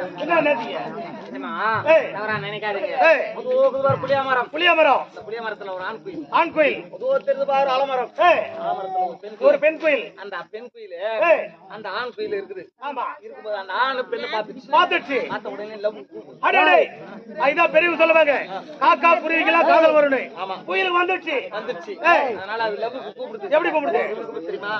என்ன மரத்துல ஒரு ஆண் குயில். ஆண் கோயில். அதோ தெரியுது பாரு ஆலமரம். ஏய், ஆலமரத்துல ஒரு பெண் ஒரு குயில். பெண் கோயில். அந்த பெண் குயில். அந்த ஆண் குயில் இருக்குது. ஆமா. இருக்கும்போது அந்த ஆண் பெண்ணை பார்த்துச்சு. பாத்துச்சு பார்த்த உடனே லவ் அதுதான் பெரியவங்க சொல்லுவாங்க. காக்கா குருவிக்கெல்லாம் காதல் ஆமா. குயிலுக்கு வந்துச்சு. வந்துருச்சு ஏய். அதனால அது லவ் கூப்பிடுது. எப்படி கூப்பிடுது? தெரியுமா?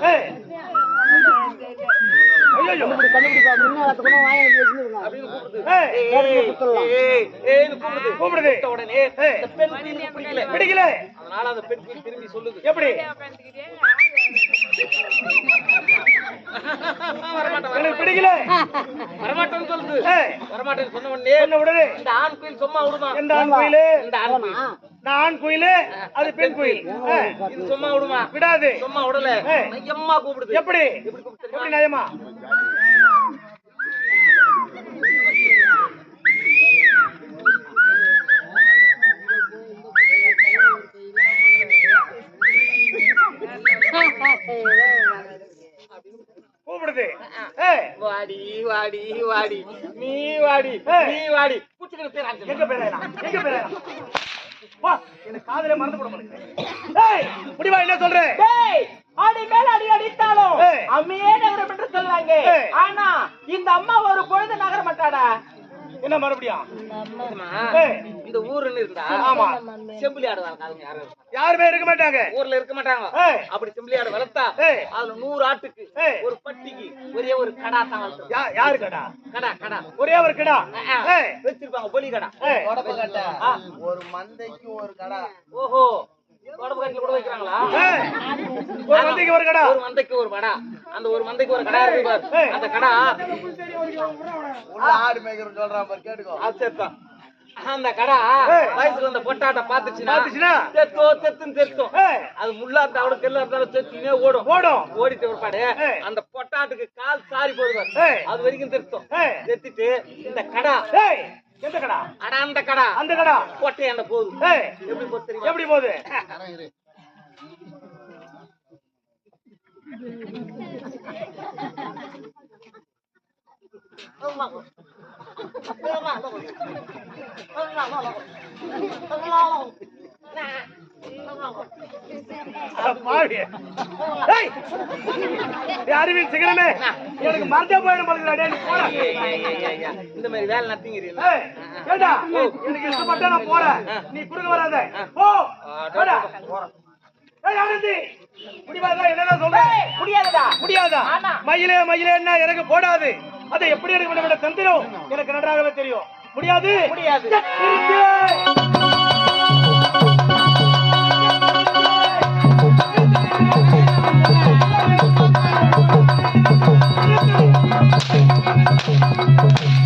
கூப்பிடுது. உடனே. இந்த பெண் குயிலுக்கு பிடிக்கல. பிடிக்கல. அதனால அந்த பெண் குயில் திரும்பி சொல்லுது. எப்படி? எனக்கு பிடிக்கல. வரமாட்டேன்னு சொல்லுது. ஏய். வரமாட்டேன்னு சொன்ன உடனே சொன்ன உடனே. இந்த ஆண் குயில் சும்மா விடுமா? எந்த ஆண் கோயிலு? இந்த ஆண் குயில்? நான் ஆண் கோயிலு அது பெண் கோயில். இது சும்மா விடுமா? விடாது. சும்மா விடல. மையம்மா கூப்பிடுது. எப்படி? எப்படி? நயமா கூப்பிடுது. வாடி வாடி வாடி. நீ வாடி. நீ வாடி. பூச்சிக்கிற பேர். எங்க பேரேனா எங்க பேரேனா வா எனக்கு காதுல மறந்து போட மாட்டேங்குது ஏய் முடிவா என்ன சொல்ற டேய், அடி மேல அடி அடித்தாலும். அம்மையே நகரம் என்று சொல்றாங்க ஏய். ஆனா இந்த அம்மா ஒரு பொழுது நகர மாட்டாடா என்ன மறுபடியும். இந்த ஊருன்னு இருந்தா ஆமா. செம்பிளி ஆடு யாரும் இருக்க மாட்டாங்க. யாருமே இருக்க மாட்டாங்க. ஊர்ல இருக்க மாட்டாங்க. அப்படி செம்பிளி ஆடு வளர்த்தா. அதுல நூறு ஆட்டுக்கு. ஒரு பட்டிக்கு ஒரே ஒரு கடா தான் யாரு கடா? கடா கடா. ஒரே ஒரு கடா? வச்சிருப்பாங்க பொலி கடா. ஒரு மந்தைக்கு ஒரு கடை. ஓஹோ. ஒரு மந்தைக்கு ஒரு கடா ஒரு மந்தைக்கு ஒரு கடா அந்த ஒரு மந்தைக்கு ஒரு கடா இருக்கு பாரு. அந்த கடா உள்ள ஆடு மேய்க்கிற சொல்றான் பாரு கேட்டுக்கோ சரிதான். அந்த கடா. வயசுல அந்த பொட்டாட்ட பாத்துச்சுன்னா? தெத்தோ தெத்துன்னு தெத்தும் அது முள்ளா இருந்தாலும் கெல்லா இருந்தாலும் தெத்தினே ஓடும் ஓடும் ஓடிட்ட பிற்பாடு. அந்த பொட்டாட்டுக்கு கால் சாரி போடுவார். அது வரைக்கும் தெத்தும். தெத்திட்டு இந்த கடா எந்த கடா? அட அந்த கடா. அந்த கடா. பொட்டை அந்த போகுது? எப்படி போகுது எப்படி போகுது? ஏய், அறிவியல் சிகரமே. எனக்கு மறந்தே போயிடும் போல. இந்த மாதிரி வேலை நடத்திங்கிறீங்க ஏய் ஏண்டா? எனக்கு இஷ்டப்பட்டா நான் போறேன். நீ குறுக்க வராத. போ. போடா. ஏய் ஆனந்தி. முடிவாதா என்னடா சொல்ற? முடியாதுடா. முடியாதா? ஆமா. மயிலே மயிலேன்னா எனக்கு போடாது. அதை எப்படி என்ற தந்திரம் எனக்கு நன்றாகவே தெரியும். முடியாது? முடியாது. Thank you.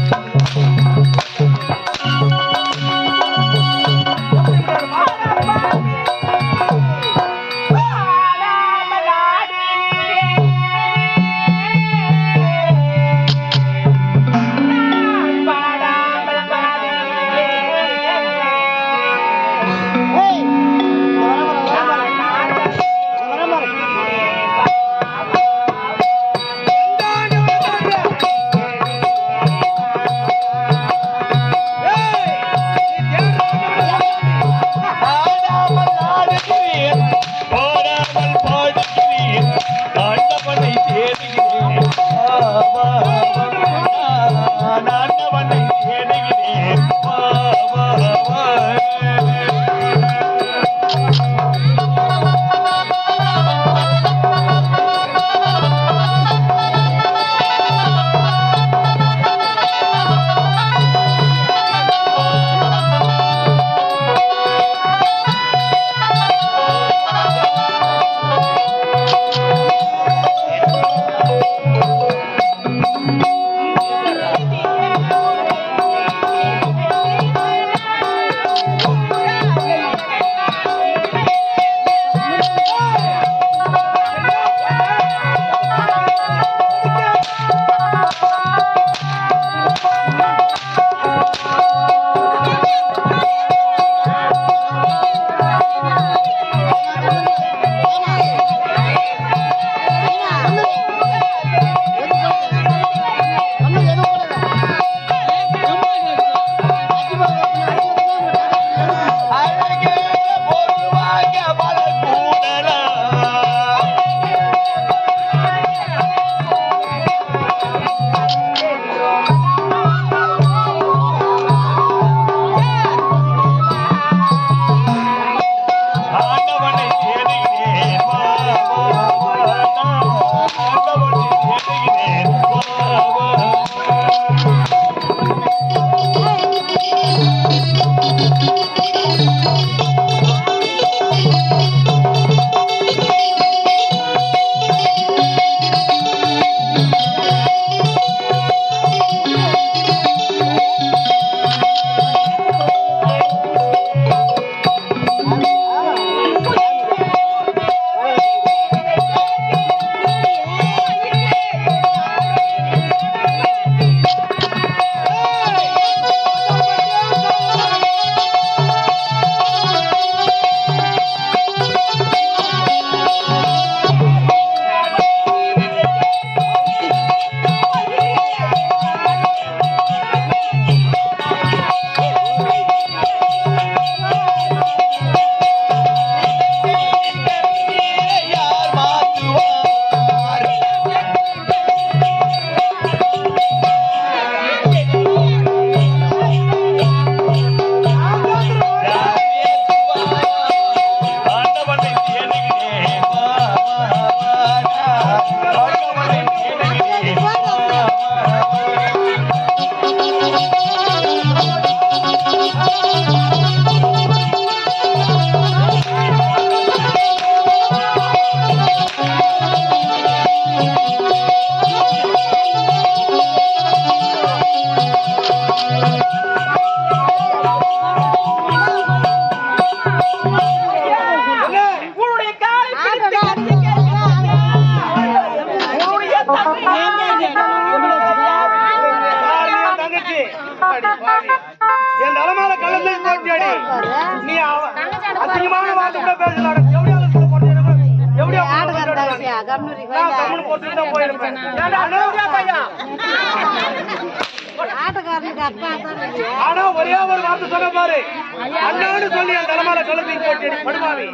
அண்ணான்னு சொல்லி என் தலைமையில கழுத்தி போட்டு படுமாவி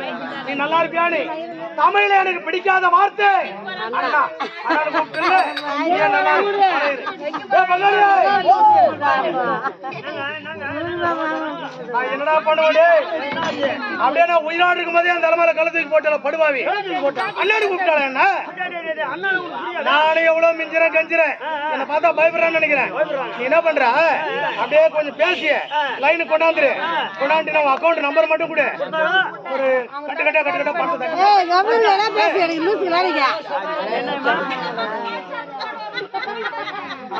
நீ நல்லா இருப்பியானு தமிழ்ல எனக்கு பிடிக்காத வார்த்தை. அண்ணா என்னடா பண்ணுவேன் அப்படியே நான் உயிரோடு இருக்கும்போதே அந்த தலைமையில கழுத்துக்கு போட்டல படுவாவி. அண்ணாடு கூப்பிட்டாளா என்ன? நானே எவ்வளவு மிஞ்சிறேன் கஞ்சிறேன். என்ன பார்த்தா பயப்படுறான்னு நினைக்கிறேன். நீ என்ன பண்ற? அப்படியே கொஞ்சம் பேசிய. லைனு கொண்டாந்துரு. கொண்டாந்து நம்ம அக்கௌண்ட் நம்பர் மட்டும் கொடு. ஒரு கட்டு கட்டா கட்டு கட்டா வேலைங்க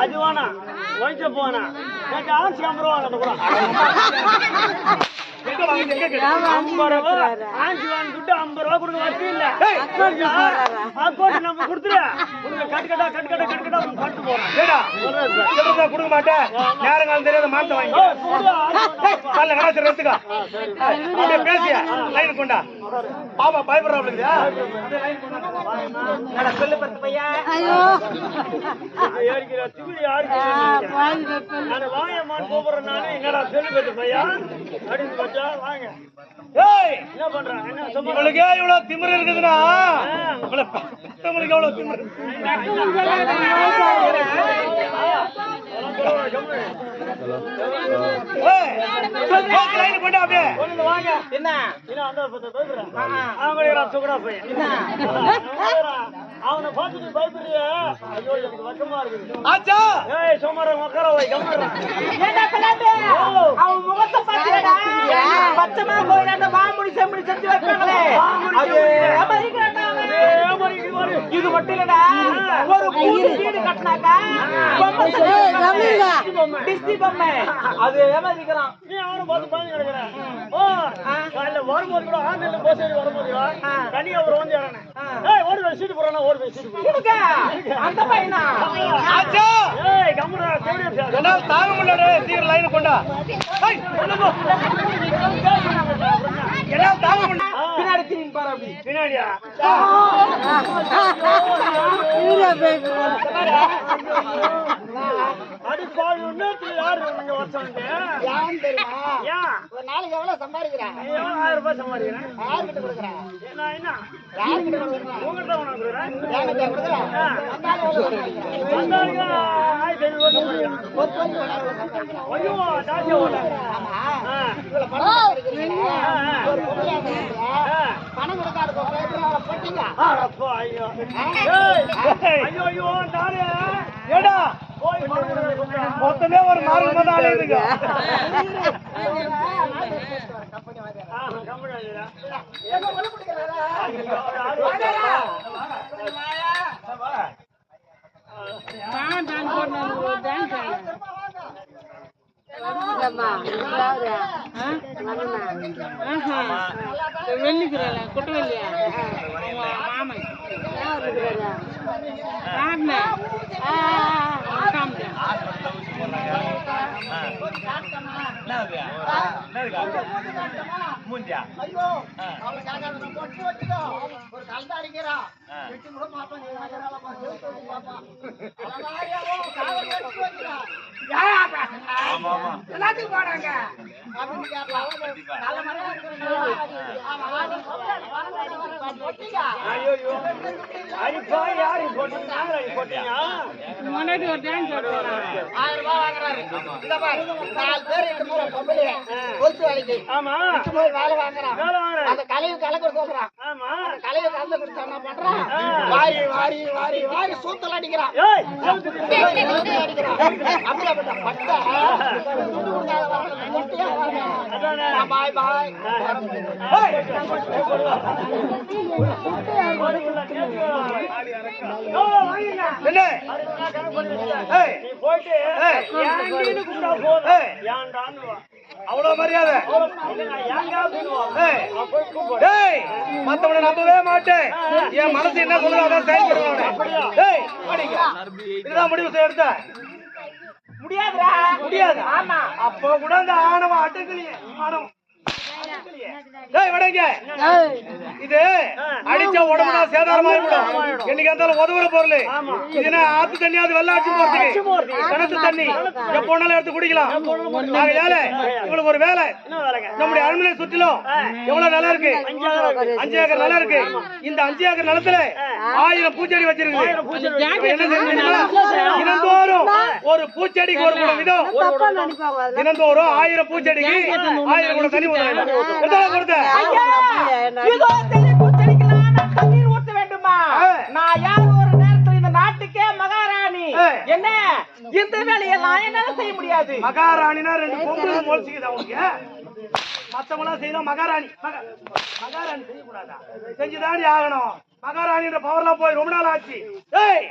அது வேணா கொஞ்சம் போனா. ஆட்சி அம்பருவாங்க? ஐம்பது ரூபா ஆட்சி வாங்கி துட்டு ஐம்பது ரூபா கொடுக்க வசதி இல்ல. ஏய், அக்கௌண்ட் நம்ம கொடுத்துரு கட்டு கட்டா கட்டு கட்டா கட்டு கட்டா பண்ணிட்டு போறேன் கொடுக்க மாட்டேன் காலம் தெரியாத மாத்த வாங்கி காலைல கடாச்சி எடுத்துக்கோ அப்படியே பேசிய? லைன் கொண்டா. பாப்பா பயப்படுறாப்லையா சொல்லு பத்து பையா? ஐயோ. ஏறிக்கிற திமிரி யாருக்கு ஆ, பாதி வெப்பல். நான் வாயம்மான்னு கூப்பிடுறேன் நானு. என்னடா சொல்லு பெற்று பையா? அப்படின்னு வாங்க. ஏய்! என்ன பண்றான் என்ன சும்மா உங்களுக்கே இவ்வளவு திமிரு இருக்குதுன்னா உங்களை பெத்தவங்களுக்கு எவ்வளவு திமிரு கொண்டா அப்படியே வாங்க என்ன அவனை பார்த்து நீ பயப்படுறிய ஐயோ எனக்கு வெக்கமா இருக்குது ஆச்சா ஏய் வை ஏண்டா கலாண்டு அவன் முகத்தை பாத்திரடா பச்சைமா கோயில அந்த மாமுடி செம்படி செஞ்சு வைப்பாங்களே அது. இது மட்டும் இல்லடா. ஒரு கூட்டு வீடு கட்டினாக்கா பொம்மை ஏய் கம்னூரிங்க டிஸ்னி பொம்மை. அது ஏமாதிக்கிறான் நீ அவனை பார்த்து பயந்து கிடக்குற. ஓ. காலைல வரும்போது கூட ஆன்லைன்ல போஸ் ஏறி வரும்போது தனியா ஒரு வந்து இறங்கினேன் ஏய் ஓடி போய் சீட்டு போறானா ஓடி போய் சீட்டு அந்த பையனா? ஆச்சா. ஏய் என்ன தாங்க முடியல லைன் கொண்டா. ஏய், உள்ள போ. என்ன தாங்க முடியல. பின்னாடி திரும்பி பாரு அப்படி. பின்னாடியா? இவரே பேசுறாரு அடி பாவி இன்னொருத்தர் யாரு நீங்க வச்சாங்க ஏன் தெரியுமா? ஏன் ஒரு நாளைக்கு எவ்வளவு சம்பாதிக்கிறேன் நீ எவ்வளவு ஆயிரம் ரூபாய் சம்பாதிக்கிறேன்? யாருக்கிட்ட கொடுக்குறேன் நான் என்ன? யாருக்கிட்ட கொடுக்குறேன் உங்கள்கிட்ட உனக்கு கொடுக்குறேன். என்கிட்ட கொடுக்குறேன் வந்தாலும் எவ்வளவு சம்பாதிக்கிறேன் வந்தாலுங்க பணம் கொடுக்காத போட்டீங்க ஐயோ ஐயோ நானே ஏடா மொத்தமே ஒரு மார்க் மட்டும் ஆளே இதுங்க ஆ, கம்முனு இருடா. ஆமா இல்லாதா? வெள்ளிக்கிறல குட்டவெள்ளியா மாமன் யார் மூஞ்சியா அவளை நான் பொட்டு வச்சுக்கோ. ஒரு கழுத்தை அடிக்கிறா. வெட்டி கூட மாட்டோம், நீ பார்ப்பான். அழகாரியாவோ, வச்சுக்கோ. எல்லாத்துக்கும் போறாங்க. ஆமா, முன்னாடி ஒரு டான்ஸ் ஆயிரம் ரூபாய் வாங்குறாரு. இந்த பாரு, நாலு பேர் எட்டு மூணு வேலைக்கு. ஆமா வேலை வாங்குறான். அந்த கலையை கலக்க சொல்றான் ஆமா கலையை கலந்து கொடுத்தா என்ன பண்றான் வாரி வாரி வாரி வாரி சூத்தல் அடிக்கிறான் அடிக்கிறான் பாய் பாய் என்ன அவ்வளவு மரியாதை மத்தவனை நம்பவே மாட்டேன் என் மனசு என்ன சொல்லுவாங்க செயல்படுவாங்க இதுதான் முடிவு செய்ய எடுத்த முடியாதுடா. முடியாது? ஆமா. அப்போ கூட அந்த ஆணவம் அடங்கலையே ஆணவம் இது அடிச்ச உடம்புனா சேதாரமாயிடும் என்னைக்கு இருந்தாலும் உதவுற பொருள். இது என்ன ஆத்து தண்ணியாவது வெள்ளாச்சு போறதுக்கு. கிணத்து தண்ணி. எப்ப வேணாலும் எடுத்து குடிக்கலாம். ஆகையால இவளுக்கு ஒரு வேலை. நம்முடைய அரண்மனை சுற்றிலும் எவ்வளவு நிலம் இருக்கு? அஞ்சு ஏக்கர் நிலம் இருக்கு. இந்த அஞ்சு ஏக்கர் நிலத்துல ஆயிரம் பூச்செடி வச்சிருக்கு? தினந்தோறும் ஒரு பூச்செடிக்கு ஒரு விதம். தினந்தோறும் ஆயிரம் பூச்செடிக்கு ஆயிரம் குடம் தண்ணி ஊத்த வேண்டுமா. நான் யார் ஒரு நேரத்தில் இந்த நாட்டுக்கே மகாராணி. என்ன? இந்த வேலையெல்லாம் என்னால செய்ய முடியாது. மகாராணினா ரெண்டு பொம்பளை முளைச்சிக்குது அவங்களுக்கு மத்தவங்களாம் செய்யணும் மகாராணி. மகா- மகாராணி செய்யக்கூடாதா? செஞ்சுதாண்டி ஆகணும். மகாராணின்ற பவர்லாம் போய் ரொம்ப நாள் ஆச்சு. ஏய்.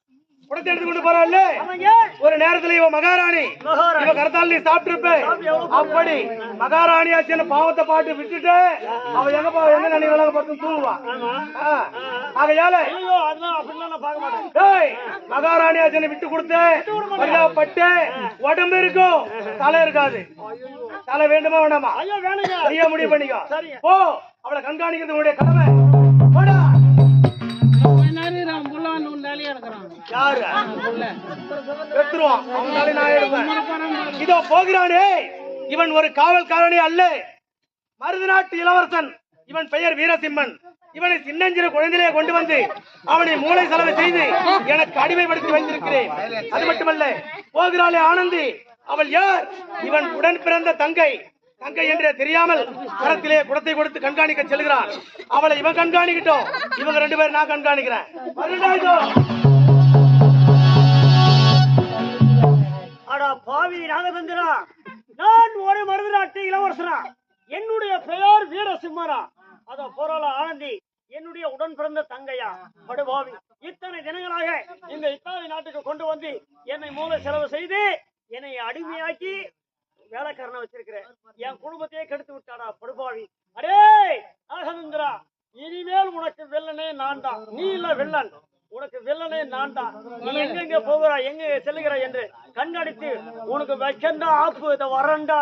அபிஷேகம் பண்ணிட்டு போவோம் ஏய் குடத்தை எடுத்து கொண்டு போறாள் ஒரு நேரத்துல இவ மகாராணி. மகாராணி. இவ கரத்தால் நீ சாப்பிட்டு அப்படி மகாராணி ஆச்சுன்னு பாவத்தை பாட்டு விட்டுட்டு அவ எங்க போ எங்க நினைவுல படுத்து தூங்குவா. ஆ. ஆகையால மகாராணி ஆச்சனை விட்டு கொடுத்து பட்டு உடம்பு இருக்கும். தலை இருக்காது. தலை வேண்டுமா வேண்டாமா? ஐயோ முடிவு பண்ணிக்கோ. போ. அவளை கண்காணிக்கிறது உன்னுடைய கடமை. அவன் புள்ள வந்து உன் தலையா இருக்கிறான் யாரு எடுத்துருவான் நான் எடுப்பேன் இதோ போகிறானே. இவன் ஒரு காவல்காரனே அல்ல. மருதநாட்டு இளவரசன். இவன் பெயர் வீரசிம்மன். இவனை சின்னஞ்சிறு குழந்தையிலே கொண்டு வந்து அவனை மூளை செலவு செய்து எனக்கு அடிமைப்படுத்தி வைத்திருக்கிறேன். அது மட்டுமல்ல போகிறாளே ஆனந்தி. அவள் யார்? இவன் உடன் பிறந்த தங்கை. தங்கை என்றே தெரியாமல் கரத்திலே குடத்தை கொடுத்து கண்காணிக்க செல்கிறான் அவளை இவன் கண்காணிக்கட்டும். இவங்க ரெண்டு பேரும் நான் கண்காணிக்கிறேன். பாவி நாகதந்திரா நான் ஒரு மருதராட்டி இளவரசரா என்னுடைய பெயர் வீரசிம்மரா அத பொருள ஆனந்தி என்னுடைய உடன் பிறந்த தங்கையா? படுபாவி இத்தனை தினங்களாக இந்த இத்தாலி நாட்டுக்கு கொண்டு வந்து என்னை மூல செலவு செய்து என்னை அடிமையாக்கி வேலைக்காரனை வச்சிருக்கிறேன். என் குடும்பத்தையே கெடுத்து விட்டாடா படுபாவி. அடே நாகதந்திரா இனிமேல் உனக்கு வெள்ளனே நான் தான் நீ இல்ல வெள்ளன் உனக்கு வில்லனே நான் தான் நீ எங்கெங்க போகிறா எங்க செல்லுகிறா என்று கண்காணித்து உனக்கு வைக்கண்டா ஆப்பு இத வரண்டா.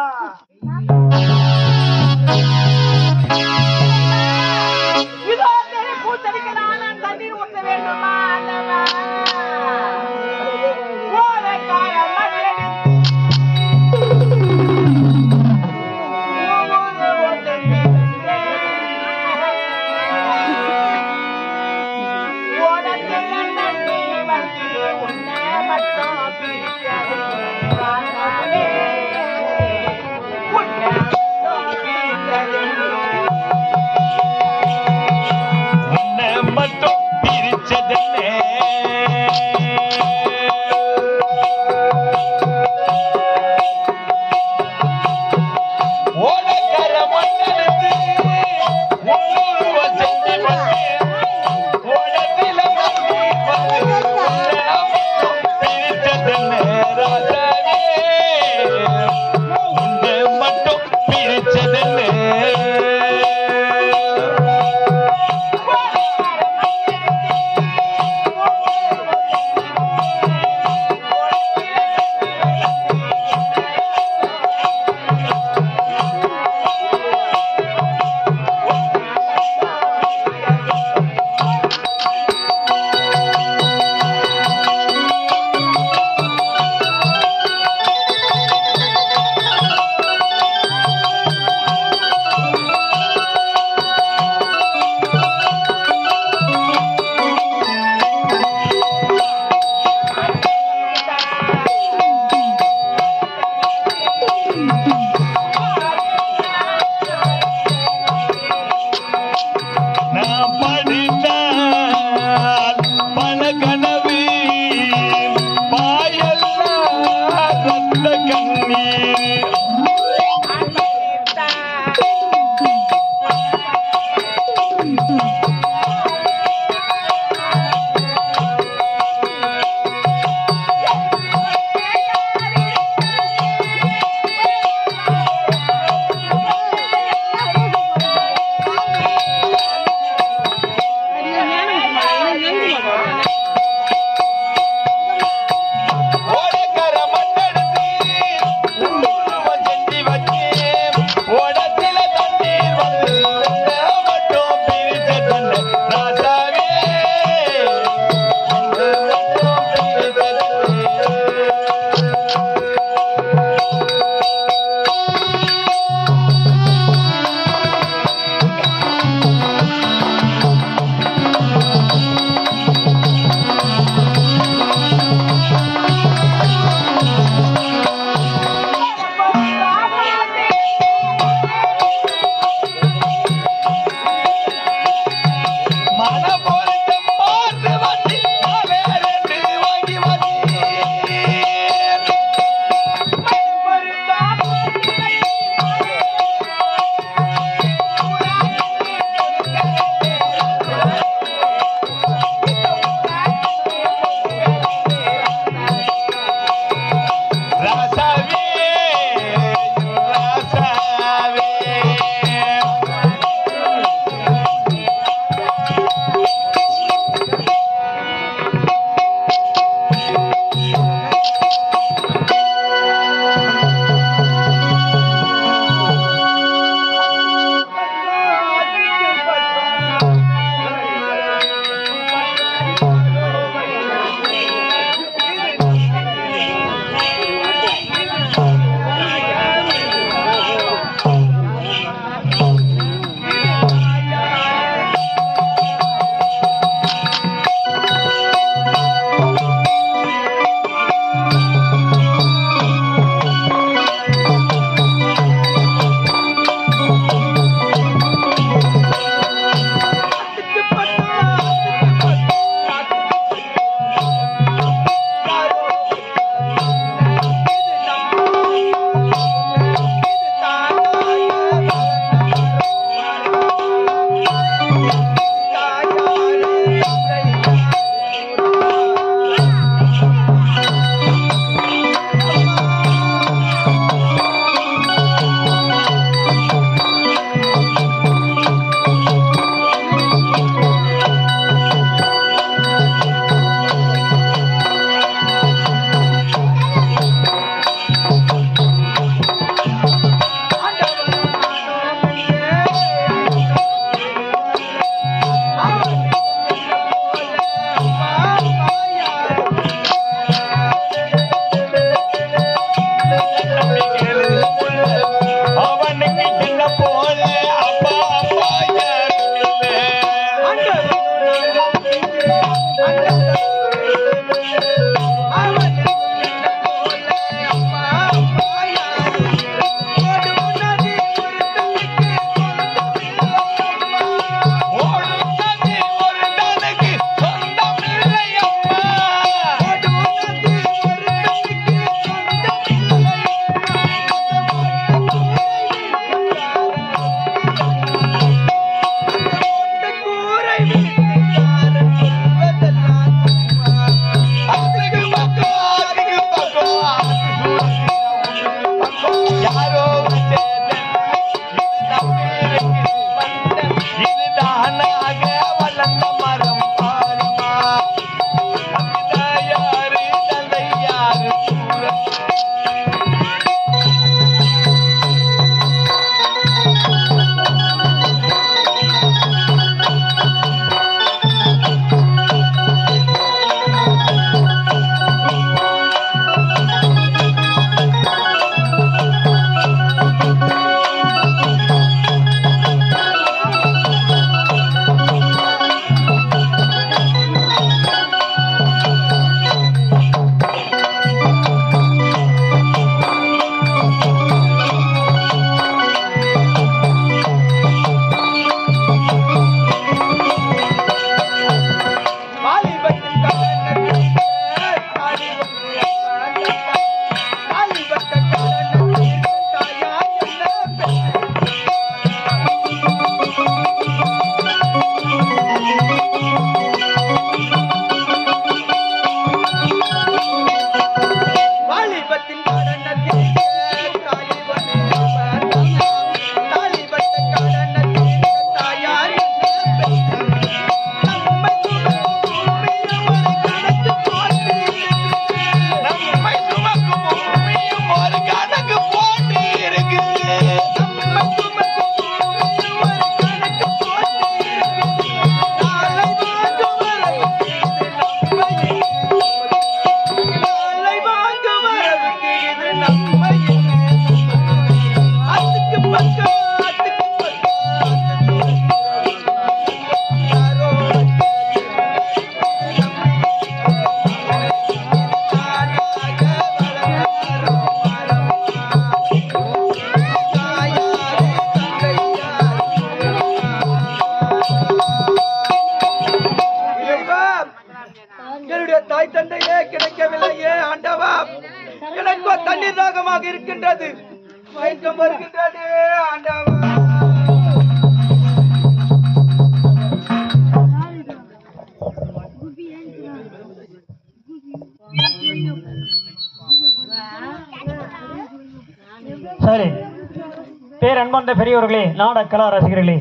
பெரியவர்களே நாட கலா ரசிகர்களே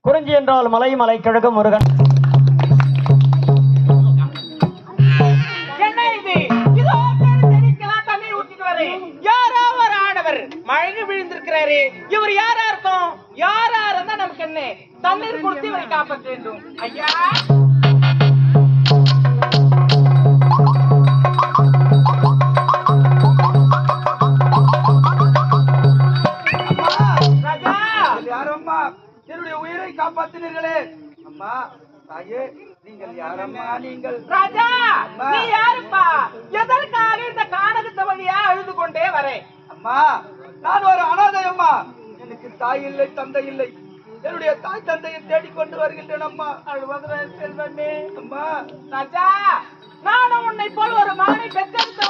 குறிஞ்சி என்றால் மலை மலை கிழக்கு முருகன். என்ன விழுந்திருக்கிறாரு. இவர் யாரா இருக்கும்? யாரா இருந்தா நமக்கு என்ன? தண்ணீர் கொடுத்து இவரை காப்பாற்ற வேண்டும். ஐயா! காப்பாத்தினீர்களே. அம்மா தாயே நீங்கள் யாரம்மா? நீங்கள் ராஜா நீ யாருப்பா? எதற்காக இந்த கானகத்தை வழியா அழுது கொண்டே வரேன்? அம்மா நான் ஒரு அனாதை அம்மா எனக்கு தாய் இல்லை தந்தை இல்லை. என்னுடைய தாய் தந்தையை தேடிக்கொண்டு வருகின்றேன் அம்மா. செல்வமே. அம்மா. ராஜா நானும் உன்னை போல் ஒரு மகனை பெற்றெடுத்து